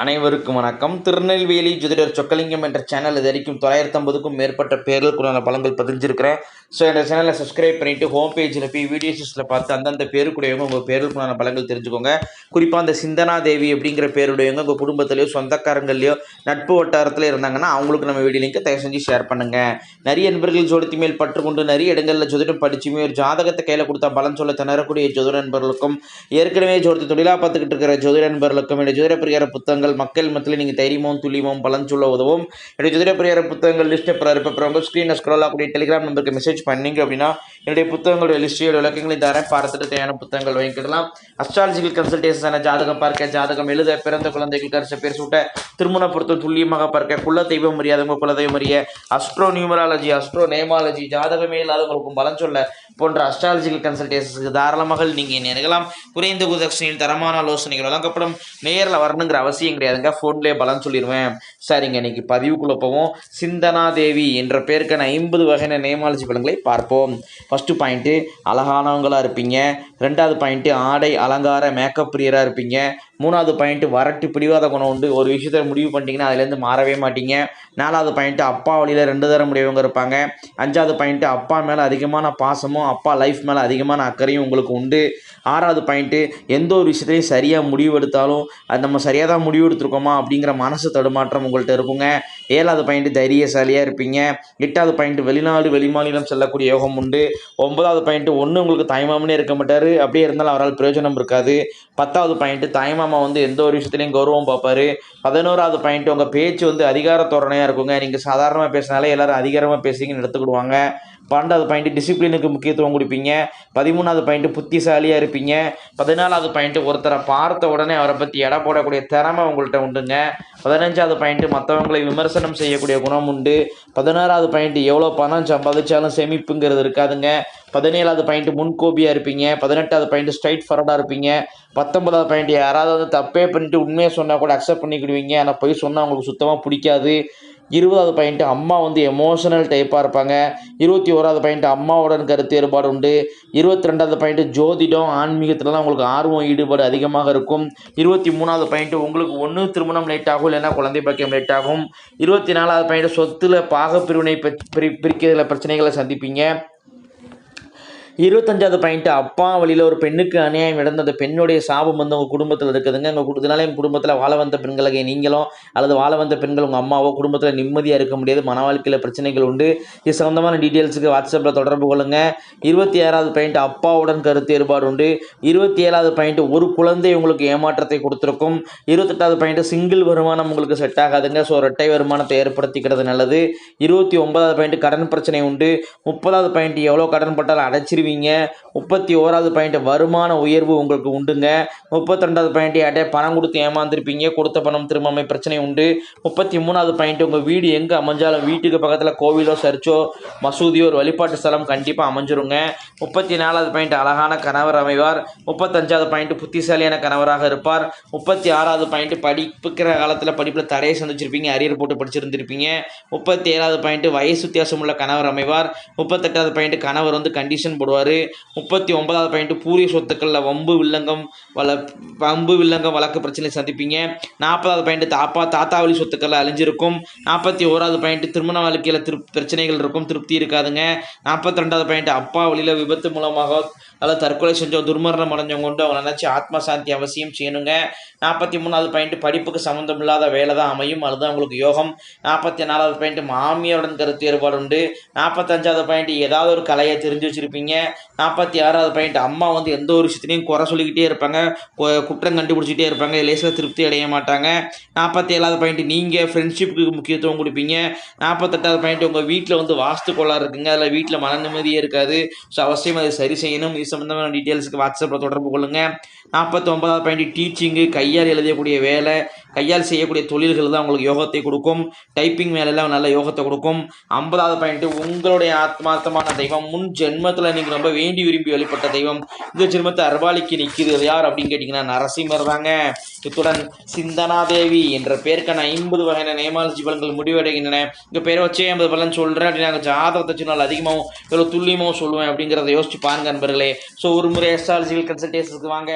அனைவருக்கும் வணக்கம். திருநெல்வேலி ஜோதிடர் சொக்கலிங்கம் என்ற சேனல் இது வரைக்கும் தொள்ளாயிரத்தி ஐம்பதுக்கும் மேற்பட்ட பேர்களுக்குள்ளான பலங்கள் பதிஞ்சிருக்கிறேன். ஸோ இந்த சேனலை சப்ஸ்கிரைப் பண்ணிவிட்டு ஹோம் பேஜில் போய் வீடியோஸில் பார்த்து அந்தந்த பேருக்குடையவங்க உங்கள் பேருக்குள்ளான பலங்கள் தெரிஞ்சுக்கோங்க. குறிப்பாக அந்த சிந்தனா தேவி அப்படிங்கிற பேருடையவங்க உங்கள் குடும்பத்திலையோ சொந்தக்காரங்களையோ நட்பு வட்டாரத்தில் இருந்தாங்கன்னா அவங்களுக்கு நம்ம வீடியோ லிங்கை தயவு செஞ்சு ஷேர் பண்ணுங்கள் நிறைய நண்பர்கள் ஜோதிடத்தி மேல் பற்றுக்கொண்டு நிறைய இடங்களில் ஜோதிடம் படிச்சுமே ஒரு ஜாதகத்தை கையில் கொடுத்தா பலன் சொல்ல திணறக்கூடிய ஜோதிட நண்பர்களுக்கும் ஏற்கனவே ஜோதிட தொழிலாக பார்த்துக்கிட்டு இருக்கிற ஜோதிட நண்பர்களுக்கும் என்னுடைய ஜோதிட பிரியார புத்தகங்கள் மக்கள் மத்தியில் நீங்கள் தைரியமும் துல்லியமும் பலன் சொல்ல உதவும். என்னுடைய ஜோதிட பிரியார புத்தகங்கள் லிஸ்ட் அப்புறம் ஸ்க்ரீனில் ஸ்க்ரோல் ஆகக்கூடிய டெலிகிராம் நம்பருக்கு மெசேஜ் பண்ணீங்க அப்படின்னா என்னுடைய புத்தகங்களுடைய லிஸ்டியோட விளக்கங்களையும் தரேன். பார்த்துட்டு தேவையான புத்தகங்கள் வாங்கிக்கலாம் அஸ்ட்ராலஜிக்கல் கன்சல்டேஷன் ஜாதகம் பார்க்க ஜாதகம் எழுத பிறந்த குழந்தைகள் கரிச பேர் சூட்ட திருமண பொருத்தம் துல்லியமாக பார்க்க குல தெய்வம் அறியாதவங்க குல தெய்வம் அறிய அஸ்ட்ரோ நியூமராலஜி அஸ்ட்ரோ நேமாலஜி ஜாதகமே இல்லாதவங்களுக்கும் பலன் சொல்ல போன்ற அஸ்ட்ராலஜிக்கல் கன்சல்டேஷன்ஸுக்கு தாராளமாக நீங்கள் நினைக்கலாம் குறைந்த குதட்சணையில் தரமான ஆலோசனைகள் வழங்கப்படும். நேரில் வரணுங்கிற அவசியம் கிடையாதுங்க. ஃபோன்லேயே பலன் சொல்லிடுவேன் சரிங்க இன்னைக்கு பதிவுக்குள்ளே போவோம். சிந்தனா தேவி என்ற பேருக்கான ஐம்பது வகையான நேமாலஜி பலன்களை பார்ப்போம். ஃபஸ்ட்டு பாயிண்ட்டு அழகானவங்களாக இருப்பீங்க. ரெண்டாவது பாயிண்ட்டு ஆடை அலங்கார மேக்கப் பிரியராக இருப்பீங்க. மூணாவது பாயிண்ட்டு வரட்டு பிடிவாத குணம் உண்டு. ஒரு விஷயத்தை முடிவு பண்ணிட்டீங்கன்னா அதுலேருந்து மாறவே மாட்டீங்க. நாலாவது பாயிண்ட்டு அப்பா வழியில் ரெண்டு தர முடியவங்க இருப்பாங்க. அஞ்சாவது பாயிண்ட்டு அப்பா மேலே அதிகமான பாசமும் அப்பா லைஃப் மேலே அதிகமான அக்கறையும் உங்களுக்கு உண்டு. ஆறாவது பாயிண்ட்டு எந்த ஒரு விஷயத்தையும் சரியாக முடிவு எடுத்தாலும் அது நம்ம சரியாக தான் முடிவு எடுத்திருக்கோமா அப்படிங்கிற மனசு தடுமாற்றம் உங்கள்கிட்ட இருக்குங்க. ஏழாவது பாயிண்ட்டு தைரியசாலியாக இருப்பீங்க. எட்டாவது பாயிண்ட்டு வெளிநாடு வெளிமாநிலம் செல்லக்கூடிய யோகம் உண்டு. ஒன்பதாவது பாயிண்ட்டு ஒன்று உங்களுக்கு தாய்மாமனே இருக்க மாட்டார். அப்படியே இருந்தாலும் அவரால் பிரயோஜனம் இருக்காது. பத்தாவது பாயிண்ட்டு தாய்மாமா வந்து எந்த ஒரு விஷயத்துலையும் கௌரவம் பார்ப்பாரு. பதினோராவது பாயிண்ட் உங்கள் பேச்சு வந்து அதிகார தோரணையாக இருக்குங்க. நீங்கள் சாதாரணமாக பேசினாலே எல்லோரும் அதிகாரமாக பேசிங்கன்னு எடுத்துக்கிடுவாங்க. பன்னெண்டாவது பாயிண்ட் டிசிப்ளினுக்கு முக்கியத்துவம் கொடுப்பீங்க. பதிமூணாவது பாயிண்ட்டு புத்திசாலியாக இருப்பீங்க. பதினாலாவது பாயிண்ட்டு ஒருத்தரை பார்த்த உடனே அவரை பற்றி எடை போடக்கூடிய திறமை உங்கள்கிட்ட உண்டுங்க. பதினஞ்சாவது பாயிண்ட்டு மற்றவங்களை விமர்சனம் செய்யக்கூடிய குணம் உண்டு. பதினாறாவது பாயிண்ட்டு எவ்வளோ பணம் சம்பாதிச்சாலும் சேமிப்புங்கிறது இருக்காதுங்க. பதினேழாவது பாயிண்ட்டு முன்கோபியாக இருப்பீங்க. பதினெட்டாவது பாயிண்ட் ஸ்ட்ரைட் ஃபார்வர்டாக இருப்பீங்க. பத்தொன்பதாவது பாயிண்ட் யாராவது வந்து தப்பே பண்ணிட்டு உண்மையை சொன்னால் கூட அக்செப்ட் பண்ணிக்கிடுவீங்க. ஆனால் போய் சொன்னால் உங்களுக்கு சுத்தமாக பிடிக்காது. இருபதாவது பாயிண்ட் அம்மா வந்து எமோஷனல் டைப்பாக இருப்பாங்க. இருபத்தி ஓராவது பாயிண்ட் அம்மாவுடன் கருத்து வேறுபாடு உண்டு. இருபத்தி ரெண்டாவது பாயிண்ட் ஜோதிடம் ஆன்மீகத்தில் தான் உங்களுக்கு ஆர்வம் ஈடுபாடு அதிகமாக இருக்கும். இருபத்தி மூணாவது பாயிண்ட் உங்களுக்கு ஒன்று திருமணம் லேட் ஆகும் இல்லைன்னா குழந்தை பாக்கியம் லேட் ஆகும். இருபத்தி நாலாவது பாயிண்ட் சொத்துல பாகப்பிரிவினை பிரி பிரிக்கிறதுல பிரச்சனைகளை சந்திப்பீங்க. இருபத்தஞ்சாவது பாயிண்ட் அப்பா வழியில் ஒரு பெண்ணுக்கு அநியாயம் நடந்த அந்த பெண்ணுடைய சாபம் வந்து உங்கள் குடும்பத்தில் இருக்குதுங்க. உங்கள் குடு- இதனால எங்கள் குடும்பத்தில் வாழ வந்த பெண்களுக்கு நீங்களும் அல்லது வாழ வந்த பெண்கள் உங்கள் அம்மாவோ குடும்பத்தில் நிம்மதியாக இருக்க முடியாது. மன வாழ்க்கையில் பிரச்சனைகள் உண்டு. இது சம்மந்தமான டீட்டெயில்ஸுக்கு வாட்ஸ்அப்பில் தொடர்பு கொள்ளுங்கள் இருபத்தி ஆறாவது பாயிண்ட் அப்பாவுடன் கருத்து ஏற்பாடு உண்டு. இருபத்தி ஏழாவது பாயிண்ட் ஒரு குழந்தை உங்களுக்கு ஏமாற்றத்தை கொடுத்துருக்கும். இருபத்தெட்டாவது பாயிண்ட் சிங்கிள் வருமானம் உங்களுக்கு செட் ஆகாதுங்க. ஸோ ரெட்டை வருமானத்தை ஏற்படுத்திக்கிறது நல்லது. இருபத்தி ஒன்பதாவது பாயிண்ட் கடன் பிரச்சனை உண்டு. முப்பதாவது பாயிண்ட் எவ்வளோ கடன் பட்டாலும் அடைச்சிருவீங்க முப்பத்தி ஓராவது பாயிண்ட் வருமான உயர்வு உங்களுக்கு உண்டுங்க. முப்பத்தி ரெண்டாவது பாயிண்ட் யார்ட்டே பணம் கொடுத்து ஏமாந்துருப்பீங்க. கொடுத்த பணம் திரும்பாமை பிரச்சனை உண்டு. முப்பத்தி மூணாவது பாயிண்ட் உங்கள் வீடு எங்கே அமைஞ்சாலும் வீட்டுக்கு பக்கத்தில் கோவிலோ சர்ச்சோ மசூதியோ ஒரு வழிபாட்டு ஸ்தலம் கண்டிப்பாக அமைஞ்சிருங்க. முப்பத்தி நாலாவது பாயிண்ட் அழகான கணவர் அமைவார். முப்பத்தஞ்சாவது பாயிண்ட் புத்திசாலியான கணவராக இருப்பார். முப்பத்தி ஆறாவது பாயிண்ட் படிப்புக்கிற காலத்தில் படிப்பில் தடையை சந்திச்சிருப்பீங்க. அரியர் போட்டு படிச்சிருந்திருப்பீங்க. முப்பத்தி ஏழாவது பாயிண்ட் வயசு வித்தியாசம் உள்ள கணவர் அமைவார். முப்பத்தெட்டாவது பாயிண்ட் கணவர் வந்து கண்டிஷன் போடுவார். முப்பத்தி ஒன்பதாவது பாயிண்ட் பூரிய சொத்துக்களில் வம்பு வில்லங்கம் வள வம்பு வில்லங்கம் வழக்கு பிரச்சனை சந்திப்பீங்க. நாற்பதாவது பாயிண்ட் தாப்பா தாத்தாவளி சொத்துக்களில் அழிஞ்சிருக்கும். நாற்பத்தி ஓராவது பாயிண்ட் திருமண வாழ்க்கையில் திரு பிரச்சனைகள் இருக்கும் திருப்தி இருக்காதுங்க. நாற்பத்தி ரெண்டாவது பாயிண்ட் அப்பா வழியில் விபத்து மூலமாக அல்லது தற்கொலை செஞ்சோம் துர்மரணம் அடைஞ்சவங்க கொண்டு அவங்க நினச்சி ஆத்மசாந்தி அவசியம் செய்யணுங்க. நாற்பத்தி மூணாவது பாயிண்ட் படிப்புக்கு சம்மந்தம் இல்லாத வேலை தான் அமையும். அதுதான் அவங்களுக்கு யோகம். நாற்பத்தி நாலாவது பாயிண்ட் மாமியாருடன் கருத்து ஏற்பாடு உண்டு. நாற்பத்தஞ்சாவது பாயிண்ட் ஏதாவது ஒரு கலையை தெரிஞ்சு வச்சுருப்பீங்க. நாற்பத்தி ஆறாவது பாயிண்ட் அம்மா வந்து எந்த ஒரு விஷயத்துலையும் குறை சொல்லிக்கிட்டே இருப்பாங்க. கு- குற்றம் கண்டுபிடிச்சிட்டே இருப்பாங்க. லேசில் திருப்தி அடைய மாட்டாங்க. நாற்பத்தி ஏழாவது பாயிண்ட் நீங்கள் ஃப்ரெண்ட்ஷிப்புக்கு முக்கியத்துவம் கொடுப்பீங்க. நாற்பத்தெட்டாவது பாயிண்ட் உங்கள் வீட்டில் வந்து வாஸ்து கோளாறு இருக்குங்க. அதில் வீட்டில் மன நிம்மதியே இருக்காது. ஸோ அவசியம் அதை சரி செய்யணும். சம்மந்தமான டீட்டெயில்ஸுக்கு வாட்ஸ்அப்பில் தொடர்பு கொள்ளுங்கள் நாற்பத்தி ஒன்பதாவது பாயிண்ட் டீச்சிங்கு கையால் எழுதக்கூடிய வேலை கையால் செய்யக்கூடிய தொழில்கள் தான் உங்களுக்கு யோகத்தை கொடுக்கும். டைப்பிங் வேலையில் நல்ல யோகத்தை கொடுக்கும். ஐம்பதாவது பாயிண்ட் உங்களுடைய ஆத்மார்த்தமான தெய்வம். முன் ஜென்மத்தில் நீங்கள் ரொம்ப வேண்டி விரும்பி வழிபட்ட தெய்வம். இந்த ஜென்மத்தை அர்வாளிக்கு நிற்கிறது யார் அப்படின்னு கேட்டிங்கன்னா நரசிம்மர் தாங்க. இத்துடன் சிந்தனாதேவி என்ற பேருக்கான ஐம்பது வகையான நேமாலஜி பலன்கள் முடிவடைகின்றன. இந்த பேரை வச்சே ஐம்பது பலன் சொல்கிறேன் அப்படின்னா நாங்கள் ஜாதகத்தை சொன்னால் அதிகமாகவும் இவ்வளோ துல்லியமாகவும் சொல்லுவேன் அப்படிங்கிறத யோசிச்சு பாருங்க நண்பர்களே ஸோ ஒரு முறை எஸ்ட்ராலஜிக்கல் கன்சல்டேஷனுக்கு வாங்க.